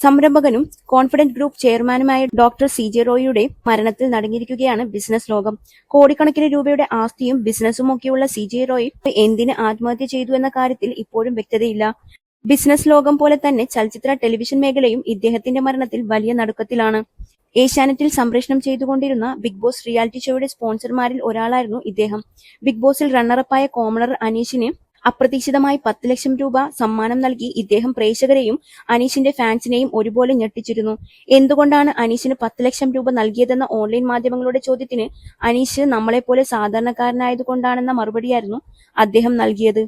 സംരംഭകനും confident group ചെയർമാനുമായ doctor C J റോയിയുടെ മരണത്തിൽ നടങ്ങിയിരിക്കുകയാണ് ബിസിനസ് ലോകം. കോടിക്കണക്കിന് രൂപയുടെ ആസ്തിയും ബിസിനസ്സും ഒക്കെയുള്ള സി ജെ റോയി എന്തിന് ആത്മഹത്യ ചെയ്തു എന്ന കാര്യത്തിൽ ഇപ്പോഴും വ്യക്തതയില്ല. ബിസിനസ് ലോകം പോലെ തന്നെ ചലച്ചിത്ര ടെലിവിഷൻ മേഖലയും ഇദ്ദേഹത്തിന്റെ മരണത്തിൽ വലിയ നടുക്കത്തിലാണ്. ഏഷ്യാനെറ്റിൽ സംപ്രേഷണം ചെയ്തുകൊണ്ടിരുന്ന ബിഗ് ബോസ് റിയാലിറ്റി ഷോയുടെ സ്പോൺസർമാരിൽ ഒരാളായിരുന്നു ഇദ്ദേഹം. ബിഗ് ബോസിൽ റണ്ണറപ്പായ കോമണർ അനീഷിന് അപ്രതീക്ഷിതമായി പത്ത് ലക്ഷം രൂപ സമ്മാനം നൽകി ഇദ്ദേഹം പ്രേക്ഷകരെയും അനീഷിന്റെ ഫാൻസിനെയും ഒരുപോലെ ഞെട്ടിച്ചിരുന്നു. എന്തുകൊണ്ടാണ് അനീഷിന് പത്ത് ലക്ഷം രൂപ നൽകിയതെന്ന ഓൺലൈൻ മാധ്യമങ്ങളുടെ ചോദ്യത്തിന് അനീഷ് നമ്മളെപ്പോലെ സാധാരണക്കാരനായതുകൊണ്ടാണെന്ന മറുപടിയായിരുന്നു അദ്ദേഹം നൽകിയത്.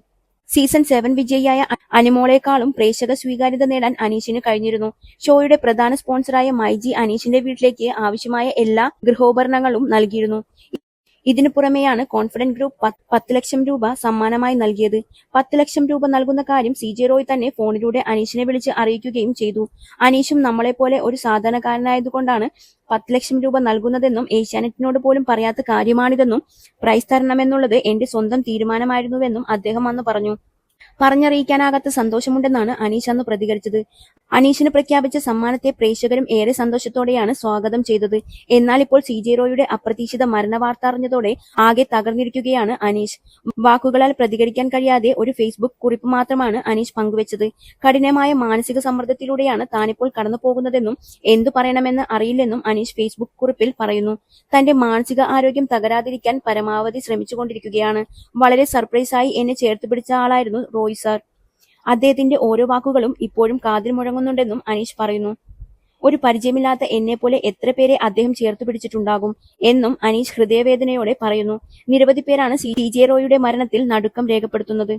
സീസൺ സെവൻ വിജയിയായ അനിമോളെക്കാളും പ്രേക്ഷക സ്വീകാര്യത നേടാൻ അനീഷിന് കഴിഞ്ഞിരുന്നു. ഷോയുടെ പ്രധാന സ്പോൺസറായ മൈജി അനീഷിന്റെ വീട്ടിലേക്ക് ആവശ്യമായ എല്ലാ ഗൃഹോപകരണങ്ങളും നൽകിയിരുന്നു. ഇതിനു പുറമെയാണ് കോൺഫിഡന്റ് ഗ്രൂപ്പ് പത്ത് ലക്ഷം രൂപ സമ്മാനമായി നൽകിയത്. പത്ത് ലക്ഷം രൂപ നൽകുന്ന കാര്യം സി ജെ റോയ് തന്നെ ഫോണിലൂടെ അനീഷിനെ വിളിച്ച് അറിയിക്കുകയും ചെയ്തു. അനീഷും നമ്മളെപ്പോലെ ഒരു സാധാരണക്കാരനായതുകൊണ്ടാണ് പത്ത് ലക്ഷം രൂപ നൽകുന്നതെന്നും ഏഷ്യാനെറ്റിനോട് പോലും പറയാത്ത കാര്യമാണിതെന്നും പ്രൈസ് തരണമെന്നുള്ളത് എന്റെ സ്വന്തം തീരുമാനമായിരുന്നുവെന്നും അദ്ദേഹം അന്ന് പറഞ്ഞു. പറഞ്ഞറിയിക്കാനാകാത്ത സന്തോഷമുണ്ടെന്നാണ് അനീഷ് അന്ന് പ്രതികരിച്ചത്. അനീഷിന് പ്രഖ്യാപിച്ച സമ്മാനത്തെ പ്രേക്ഷകരും ഏറെ സന്തോഷത്തോടെയാണ് സ്വാഗതം ചെയ്തത്. എന്നാൽ ഇപ്പോൾ സി ജെ റോയുടെ അപ്രതീക്ഷിത മരണ വാർത്ത അറിഞ്ഞതോടെ ആകെ തകർന്നിരിക്കുകയാണ് അനീഷ്. വാക്കുകളാൽ പ്രതികരിക്കാൻ കഴിയാതെ ഒരു ഫേസ്ബുക്ക് കുറിപ്പ് മാത്രമാണ് അനീഷ് പങ്കുവച്ചത്. കഠിനമായ മാനസിക സമ്മർദ്ദത്തിലൂടെയാണ് താനിപ്പോൾ കടന്നു പോകുന്നതെന്നും എന്തു പറയണമെന്ന് അറിയില്ലെന്നും അനീഷ് ഫേസ്ബുക്ക് കുറിപ്പിൽ പറയുന്നു. തന്റെ മാനസിക ആരോഗ്യം തകരാതിരിക്കാൻ പരമാവധി ശ്രമിച്ചുകൊണ്ടിരിക്കുകയാണ്. വളരെ സർപ്രൈസായി എന്നെ ചേർത്ത് പിടിച്ച ആളായിരുന്നു റോയ് സാർ. അദ്ദേഹത്തിന്റെ ഓരോ വാക്കുകളും ഇപ്പോഴും കാതിൽ മുഴങ്ങുന്നുണ്ടെന്നും അനീഷ് പറയുന്നു. ഒരു പരിചയമില്ലാത്ത എന്നെ പോലെ എത്ര പേരെ അദ്ദേഹം ചേർത്ത് പിടിച്ചിട്ടുണ്ടാകും എന്നും അനീഷ് ഹൃദയവേദനയോടെ പറയുന്നു. നിരവധി പേരാണ് സി. ജെ. റോയുടെ മരണത്തിൽ നടുക്കം രേഖപ്പെടുത്തുന്നത്.